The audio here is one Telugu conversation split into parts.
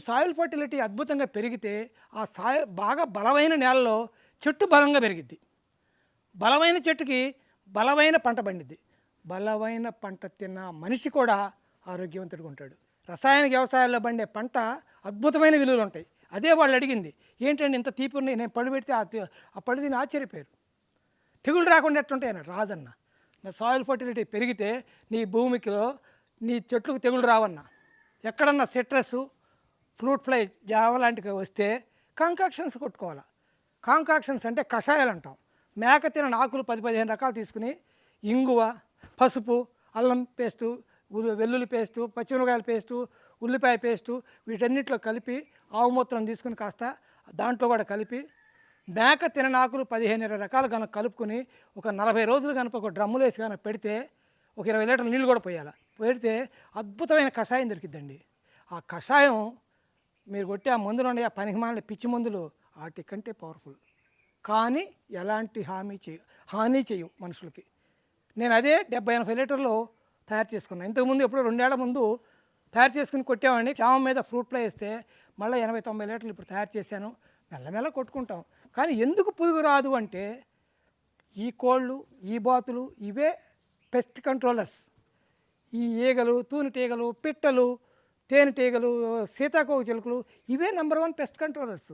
సాయిల్ ఫర్టిలిటీ అద్భుతంగా పెరిగితే ఆ సాయిల్ బాగా బలమైన నేలలో చెట్టు బలంగా పెరిగిద్ది. బలమైన చెట్టుకి బలమైన పంట పండిద్ది. బలమైన పంట తిన్న మనిషి కూడా ఆరోగ్యవంతుడిగా ఉంటాడు. రసాయన వ్యవసాయాల్లో పండే పంట అద్భుతమైన విలువలు ఉంటాయి. అదే వాళ్ళు అడిగింది ఏంటంటే ఇంత తీపి ఉన్నాయి? నేను పళ్ళు పెడితే ఆ ఆ పళ్ళు తిని ఆశ్చర్యపోయారు తెగులు రాకుండా ఎట్టుంటాయి అన్న రాదన్న. నా సాయిల్ ఫర్టిలిటీ పెరిగితే నీ భూమికిలో నీ చెట్లకు తెగులు రావన్న. ఎక్కడన్నా సిట్రస్ ఫ్రూట్ ఫ్లై జావ లాంటివి వస్తే కాంకాక్షన్స్ కొట్టుకోవాలి? కాంకాక్షన్స్ అంటే కషాయాలు అంటాం. మేక తిన ఆకులు పది పదిహేను రకాలు తీసుకుని ఇంగువ పసుపు అల్లం పేస్టు వెల్లుల్లి పేస్టు పచ్చిమిరకాయల పేస్టు ఉల్లిపాయ పేస్టు వీటన్నిటిలో కలిపి ఆవు మూత్రం తీసుకుని కాస్త దాంట్లో కూడా కలిపి మేక తిననాకులు పదిహేను ఇరవై రకాలు కనుక కలుపుకొని ఒక నలభై రోజులు కనుక ఒక డ్రమ్ములు వేసి కనుక పెడితే ఒక ఇరవై లీటర్ల నీళ్ళు కూడా పోయాలి? పెడితే అద్భుతమైన కషాయం దొరికిద్దండి. ఆ కషాయం మీరు కొట్టే ఆ మందులు ఉన్నాయి ఆ పనికిమాలిన పిచ్చి మందులు వాటి కంటే పవర్ఫుల్ కానీ ఎలాంటి హామీ చేయ హాని చేయవు మనుషులకి. నేను అదే డెబ్బై ఎనభై లీటర్లు తయారు చేసుకున్నాను ఇంతకుముందు ఎప్పుడో రెండేళ్ళ ముందు తయారు చేసుకుని కొట్టేవాడిని. చామ మీద ఫ్రూట్ ఫ్లై వేస్తే మళ్ళీ ఎనభై తొంభై లీటర్లు ఇప్పుడు తయారు చేశాను. మెల్లమెల్ల కొట్టుకుంటాం. కానీ ఎందుకు పురుగు రాదు అంటే ఈ కోళ్ళు ఈ బాతులు ఇవే పెస్ట్ కంట్రోలర్స్ ఈ ఈగలు తూనిటీగలు పిట్టలు తేనెటీగలు సీతాకోక చిలుకలు ఇవే number one pest controllers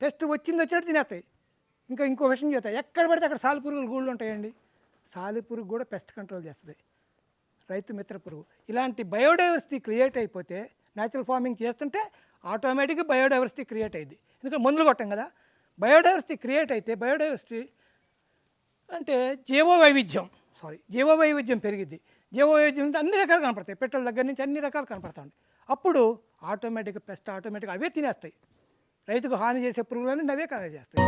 pest వచ్చింది వచ్చినట్టు తినేస్తాయి. ఇంకా ఇంకో విషయం చేస్తాయి ఎక్కడ పడితే అక్కడ సాలి పురుగులు గూళ్ళు ఉంటాయండి. సాలి పురుగు కూడా పెస్ట్ కంట్రోల్ చేస్తుంది. రైతు మిత్ర పురుగు. ఇలాంటి బయోడైవర్సిటీ క్రియేట్ అయిపోతే న్యాచురల్ ఫార్మింగ్ చేస్తుంటే ఆటోమేటిక్గా బయోడైవర్సిటీ క్రియేట్ అయింది ఎందుకంటే మందులు కొట్టాం కదా. బయోడైవర్సిటీ క్రియేట్ అయితే బయోడైవర్సిటీ అంటే జీవ వైవిధ్యం సారీ జీవ వైవిధ్యం పెరిగింది జీవ వైవిధ్యం అన్ని రకాలు కనపడతాయి. పెట్టెల దగ్గర నుంచి అన్ని రకాలు కనపడతాయి అప్పుడు ఆటోమేటిక్గా పెస్ట్ ఆటోమేటిక్గా అవే తినేస్తాయి. రైతుకు హాని చేసే పురుగులన్నీ అవే కలగ చేస్తాయి